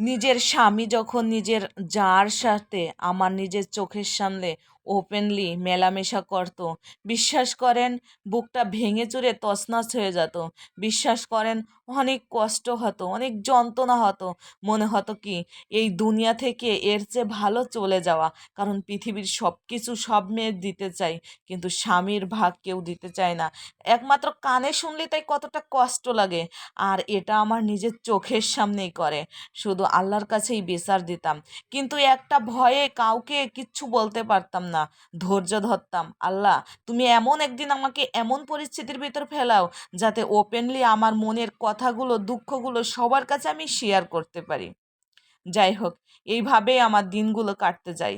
নিজের স্বামী যখন নিজের যার সাথে আমার নিজের চোখের সামনে ওপেনলি মেলামেশা করতো। বিশ্বাস করেন, বুকটা ভেঙে চুরে তছনছ হয়ে যেত। বিশ্বাস করেন, অনেক কষ্ট হতো, অনেক যন্ত্রণা হতো। মনে হতো কি, এই দুনিয়া থেকে এর চেয়ে ভালো চলে যাওয়া। কারণ পৃথিবীর সব কিছু সব মেয়ে দিতে চাই কিন্তু স্বামীর ভাগ কেউ দিতে চায় না। একমাত্র কানে শুনলে তাই কতটা কষ্ট লাগে। আর এটা আমার নিজের চোখের সামনেই করে। শুধু আল্লাহর কাছেই বিচার দিতাম। কিন্তু একটা ভয়ে কাউকে কিচ্ছু বলতে পারতাম না। ধৈর্য ধরতাম। আল্লাহ, তুমি এমন একদিন আমাকে এমন পরিস্থিতির ভিতর ফেলাও যাতে ওপেনলি আমার মনের কথাগুলো, দুঃখগুলো সবার কাছে আমি শেয়ার করতে পারি। যাই হোক, এইভাবেই আমার দিনগুলো কাটতে যায়।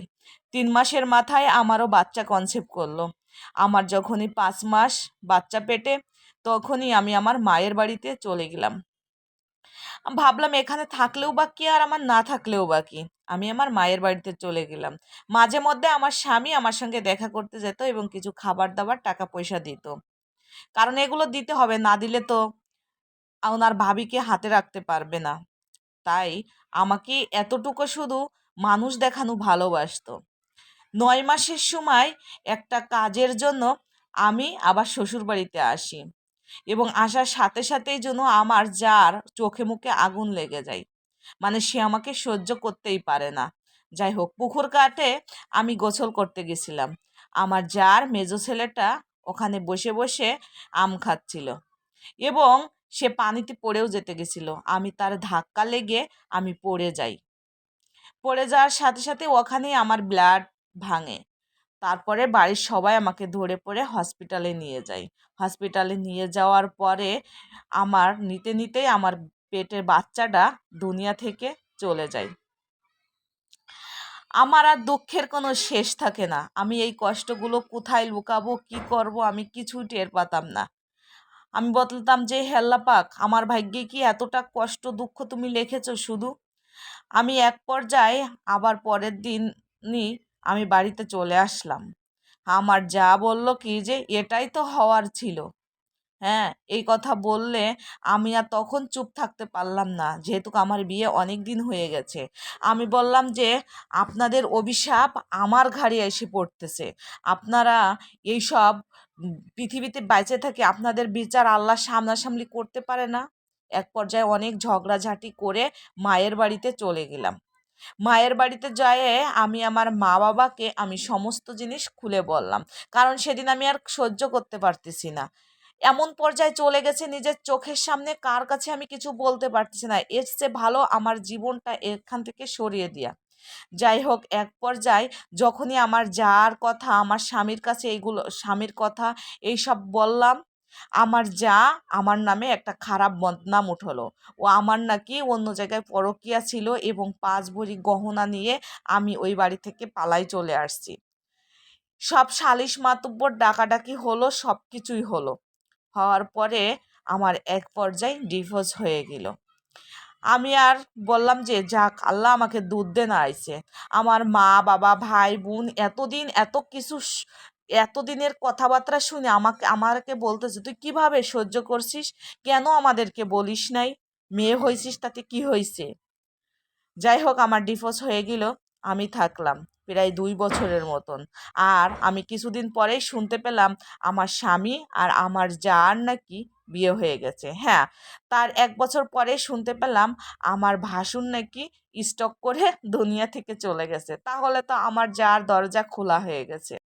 তিন মাসের মাথায় আমারও বাচ্চা কনসেপ্ট করল। আমার যখনই পাঁচ মাস বাচ্চা পেটে, তখনই আমি আমার মায়ের বাড়িতে চলে গেলাম। ভাবলাম এখানে থাকলেও বা কি আর আমার না থাকলেও বা কি? আমি আমার মায়ের বাড়িতে চলে গেলাম। মাঝে মধ্যে আমার স্বামী আমার সঙ্গে দেখা করতে যেত এবং কিছু খাবার দাবার টাকা পয়সা দিত। কারণ এগুলো দিতে হবে, না দিলে তো ওনার ভাবিকে হাতে রাখতে পারবে না। তাই আমাকে এতটুকু শুধু মানুষ দেখানো ভালোবাসতো। নয় মাসের সময় একটা কাজের জন্য আমি আবার শ্বশুর বাড়িতে আসি এবং আসার সাথে সাথেই যেন আমার যার চোখে মুখে আগুন লেগে যায়। মানে সে আমাকে সহ্য করতেই পারে না। যাই হোক, পুকুর কাটে আমি গোসল করতে গেছিলাম। আমার যার মেজো ছেলেটা ওখানে বসে বসে আম খাচ্ছিল এবং সে পানিতে পড়েও যেতে গেছিল। আমি তার ধাক্কা লেগে আমি পড়ে যাই। পড়ে যাওয়ার সাথে সাথে ওখানেই আমার ব্লাড ভাঙে। তারপরে বাড়ির সবাই আমাকে ধরে পড়ে হসপিটালে নিয়ে যায়। হসপিটালে নিয়ে যাওয়ার পরে আমার, নিতে নিতেই আমার পেটের বাচ্চাটা দুনিয়া থেকে চলে যায়। আমার আর দুঃখের কোনো শেষ থাকে না। আমি এই কষ্টগুলো কোথায় লুকাবো, কি করব, আমি কিছুই টের পাতাম না। আমি বলতাম যে, হেল্লা পাক, আমার ভাগ্যে কি এতটা কষ্ট, দুঃখ তুমি লিখেছো শুধু? আমি এক পর্যায়ে, আবার পরের দিনই আমি বাড়িতে চলে আসলাম। আমার যা বলল কি যে, এটাই তো হওয়ার ছিল। হ্যাঁ এই কথা বললে আমি আর তখন চুপ থাকতে পারলাম না। যেহেতু আমার বিয়ে অনেক দিন হয়ে গেছে। আমি বললাম যে, আপনাদের অভিশাপ আমার ঘাড়ে এসে পড়তেছে। আপনারা এইসব পৃথিবীতে বেঁচে থাকে আপনাদের বিচার আল্লাহ সামনাসামনি করতে পারে না? এক পর্যায়ে অনেক ঝগড়াঝাটি করে মায়ের বাড়িতে চলে গেলাম। মায়ের বাড়িতে যেয়ে আমি আমার মা বাবাকে আমি সমস্ত জিনিস খুলে বললাম। কারণ সেদিন আমি আর সহ্য করতে পারতেছি না। এমন পর্যায়ে চলে গেছে নিজের চোখের সামনে, কার কাছে আমি কিছু বলতে পারতেছি না। এর চেয়ে ভালো আমার জীবনটা এখান থেকে সরিয়ে দেওয়া যাই হোক, এক পর্যায়ে যখনই আমার যার কথা, আমার স্বামীর কাছে এইগুলো, স্বামীর কথা এইসব বললাম, আমার যা, আমার নামে একটা খারাপ বদনাম উঠল। ও আমার নাকি অন্য জায়গায় পরকিয়া ছিল এবং পাঁচ ভরি গহনা নিয়ে আমি ওই বাড়ি থেকে পালাই চলে আসছি। সব সালিশ মাতুব্বর ডাকাডাকি হলো সব কিছুই হলো। হওয়ার পরে আমার এক পর্যায়ে ডিভোর্স হয়ে গেল। আমি আর বললাম যে, যাক, আল্লাহ আমাকে দুধ দেন আইছে। আমার মা, বাবা, ভাই, বোন এতদিন এত কিছু এতদিনের কথাবার্তা শুনে আমাকে আমাকে বলতেছে তুই কীভাবে সহ্য করছিস? কেন আমাদেরকে বলিস নাই? মেয়ে হয়েছিস তাতে কি হয়েছে? যাই হোক, আমার ডিভোর্স হয়ে গেল, আমি থাকলাম। প্রায় দুই বছরের মতন। আর আমি কিছুদিন পরেই শুনতে পেলাম আমার স্বামী আর আমার যার নাকি বিয়ে হয়ে গেছে। হ্যাঁ তার এক বছর পরে শুনতে পেলাম আমার ভাসুন নাকি স্টক করে দুনিয়া থেকে চলে গেছে। তাহলে তো আমার যার দরজা খোলা হয়ে গেছে।